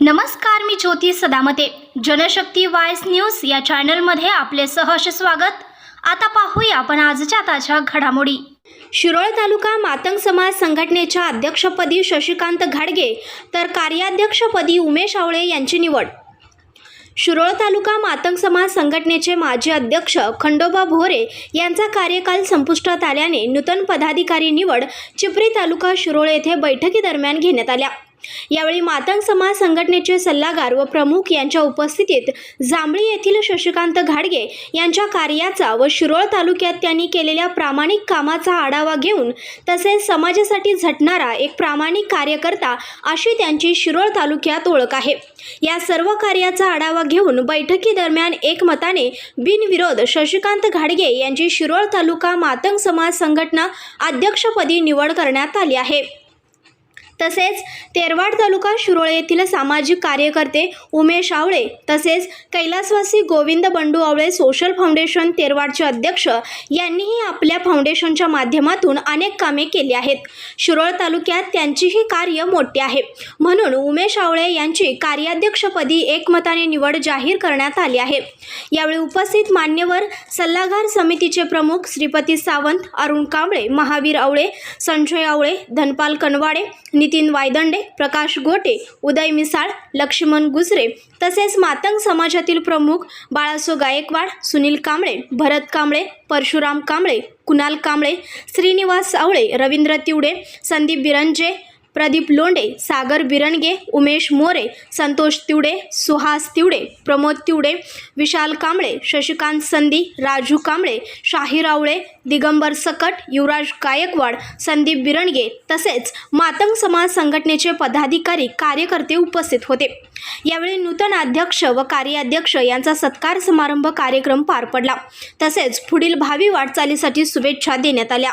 नमस्कार मी ज्योती सदामते. जनशक्ती वायस न्यूज या चॅनलमध्ये आपले सहर्ष स्वागत. आता पाहूया आपण आजच्या ताज्या घडामोडी. शिरोळ तालुका मातंग समाज संघटनेच्या अध्यक्षपदी शशिकांत घाडगे तर कार्याध्यक्षपदी उमेश आवळे यांची निवड. शिरोळ तालुका मातंग समाज संघटनेचे माजी अध्यक्ष खंडोबा भोरे यांचा कार्यकाल संपुष्टात आल्याने नूतन पदाधिकारी निवड चिपरी तालुका शिरोळ येथे बैठकीदरम्यान घेण्यात आल्या. यावेळी मातंग समाज संघटनेचे सल्लागार व प्रमुख यांच्या उपस्थितीत जांभळी येथील शशिकांत घाडगे यांच्या कार्याचा व शिरोळ तालुक्यात त्यांनी केलेल्या प्रामाणिक कामाचा आढावा घेऊन तसेच समाजासाठी झटणारा एक प्रामाणिक कार्यकर्ता अशी त्यांची शिरोळ तालुक्यात ओळख आहे. या सर्व कार्याचा आढावा घेऊन बैठकीदरम्यान एकमताने बिनविरोध शशिकांत घाडगे यांची शिरोळ तालुका मातंग समाज संघटना अध्यक्षपदी निवड करण्यात आली आहे. तसेच तेरवाड तालुका शिरोळे येथील सामाजिक कार्यकर्ते उमेश आवळे तसेच कैलासवासी गोविंद बंडू आवळे सोशल फाउंडेशन तेरवाडचे अध्यक्ष यांनीही आपल्या फाउंडेशनच्या माध्यमातून अनेक कामे केली आहेत. शिरोळ तालुक्यात त्यांचीही कार्य मोठे आहे. म्हणून उमेश आवळे यांची कार्याध्यक्षपदी एकमताने निवड जाहीर करण्यात आली आहे. यावेळी उपस्थित मान्यवर सल्लागार समितीचे प्रमुख श्रीपती सावंत अरुण कांबळे महावीर आवळे संजय आवळे धनपाल कनवाडे नितीन वायदंडे प्रकाश गोटे उदय मिसाळ लक्ष्मण गुजरे तसेच मातंग समाजातील प्रमुख बाळासो गायकवाड सुनील कांबळे भरत कांबळे परशुराम कांबळे कुणाल कांबळे श्रीनिवास आवळे रवींद्र तिवडे संदीप बिरंजे प्रदीप लोंडे सागर बिरणगे उमेश मोरे संतोष तिवडे सुहास तिवडे प्रमोद तिवडे विशाल कांबळे शशिकांत संधी राजू कांबळे शाहीर आवळे दिगंबर सकट युवराज गायकवाड संदीप बिरणगे तसेच मातंग समाज संघटनेचे पदाधिकारी कार्यकर्ते उपस्थित होते. यावेळी नूतन अध्यक्ष व कार्याध्यक्ष यांचा सत्कार समारंभ कार्यक्रम पार पडला. तसेच पुढील भावी वाटचालीसाठी शुभेच्छा देण्यात आल्या.